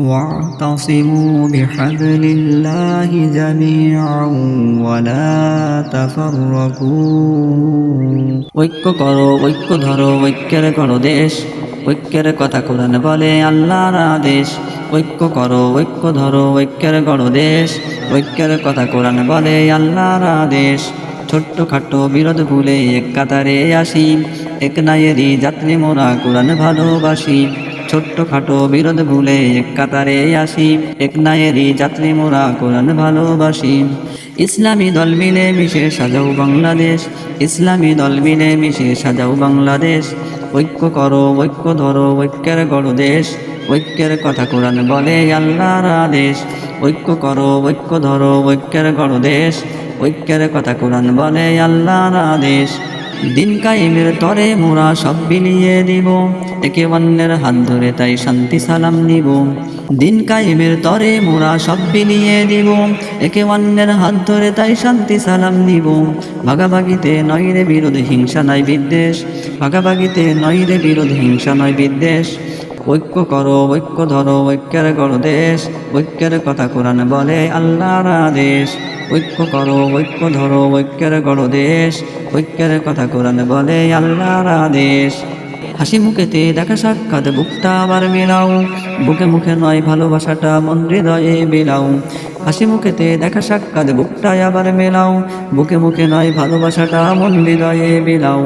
واعتصموا بحبل الله جميعا ولا تفرقوا ঐক্য করো ঐক্য ধরো ঐক্যের করো দেশ ঐক্যের কথা কোরআন বলে আল্লাহর আদেশ ঐক্য করো ঐক্য ধরো ঐক্যের করো দেশ ঐক্যের কথা কোরআন বলে আল্লাহর আদেশ ছোট্ট খাটো বিরোধ ভুলে এক কাতারে আসি এক নায়েরই যাত্রী মোরা কোরআন ভালোবাসি ছোট্ট খাটো বিরোধ ভুলে এক কাতারে আসি, এক নায়েরই যাত্রী মোরা কোরআন ভালোবাসি। ইসলামী দল মিলে মিশে সাজাও বাংলাদেশ, ইসলামী দল মিলে মিশে সাজাও বাংলাদেশ। ঐক্য করো, ঐক্য ধরো, ঐক্যের গড় দেশ ঐক্যের কথা কোরআন বলে আল্লাহর আদেশ। ঐক্য করো, ঐক্য ধরো, ঐক্যের গড় দেশ ঐক্যের কথা কোরআন বলে আল্লাহর আদেশ। দিন কায়েমের তরে মোরা সব বিলিয়ে দিব। একে অন্যের হাত ধরে তাই শান্তি সালাম নিব। দিন কায়েমের তরে মোরা সব বিলিয়ে দিব। একে অন্যের হাত ধরে তাই শান্তি সালাম নিব। ভাগাভাগিতে নয় রে বিরোধ, হিংসা নয় বিদ্বেষ। ভাগাভাগিতে নয় রে বিরোধ, হিংসা নয় বিদ্বেষ। ঐক্য করো ঐক্য ধরো ঐক্যের করো দেশ ঐক্যের কথা কোরআন বলে আল্লাহর আদেশ ঐক্য করো ঐক্য ধরো ঐক্যের গড় দেশ ঐক্যের কথা কোরআন বলে আল্লাহর আদেশ হাসি মুখেতে দেখা সাক্ষাৎ, বুকটা আবার মেলাও। বুকে মুখে নয় ভালোবাসাটা, মন হৃদয়ে বিলাও হাসি মুখেতে দেখা সাক্ষাৎ বুকটা আবার মেলাও। বুকে মুখে নয় ভালোবাসাটা, মন হৃদয়ে বিলাও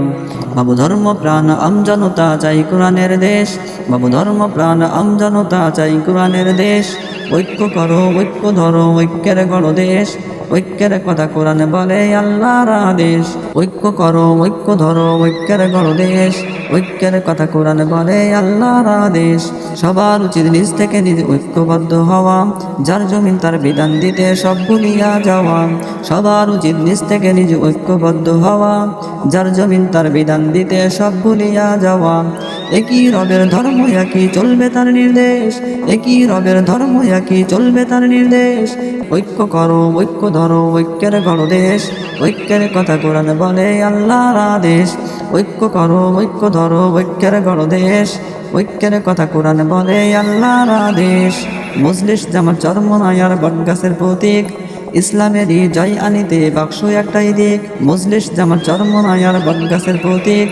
বাবু ধর্ম প্রাণ আমজনতা চাই কোরআনের দেশ। বাবু ধর্ম প্রাণ আমজনতা চাই কোরআনের দেশ। ঐক্য করো, ঐক্য ধরো, ঐক্যের গড় দেশ ঐক্যের কথা কোরআন বলে আল্লাহর আদেশ। ঐক্য করো, ঐক্য ধরো, ঐক্যের গড় দেশ ঐক্যের কথা কোরআন বলে, আল্লাহর আদেশ। সবার উচিত নিজ থেকে নিজ ঐক্যবদ্ধ হওয়া। যার জমিন তার বিধান দিতে সব ভুলিয়া যাওয়া। সবার উচিত নিজ থেকে নিজ ঐক্যবদ্ধ হওয়া। যার জমিন তার বিধান দিতে সব ভুলিয়া যাওয়া। একই রবের ধর্ম একই চলবে তার নির্দেশ। একই রবের ধর্ম একই চলবে তার নির্দেশ। ঐক্য করো, ঐক্য ধরো, ঐক্যের গড় দেশ ঐক্যের কথা কোরআন বলে, আল্লাহর আদেশ। ঐক্য করো, ঐক্য ধরো, ঐক্যের গড় দেশ ঐক্যের কথা কোরআন বলে, আল্লাহর আদেশ। মজলিস জামাত চরমনায়ার বটগাছের প্রতীক, ইসলামেরই জয় আনিতে বাক্স একটাই দিক। মজলিস জামাত চরমনায়ার বটগাছের প্রতীক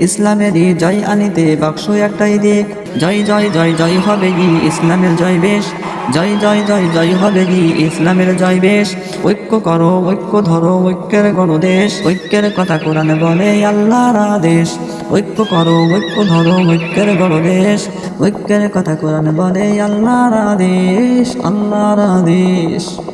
ইসলামেরই জয় আনিতে বাক্স একটাই দিক। জয় জয় জয় জয় হবে গি ইসলামের জয় বেশ জয় জয় জয় জয় হবে গি ইসলামের জয় বেশ ঐক্য করো, ঐক্য ধরো, ঐক্যের গণদেশ। ঐক্যের কথা কোরআন বলে, আল্লাহর আদেশ। ঐক্য করো, ঐক্য ধরো, ঐক্যের গণদেশ। ঐক্যের কথা কোরআন বলে, আল্লাহর আদেশ আল্লাহর আদেশ।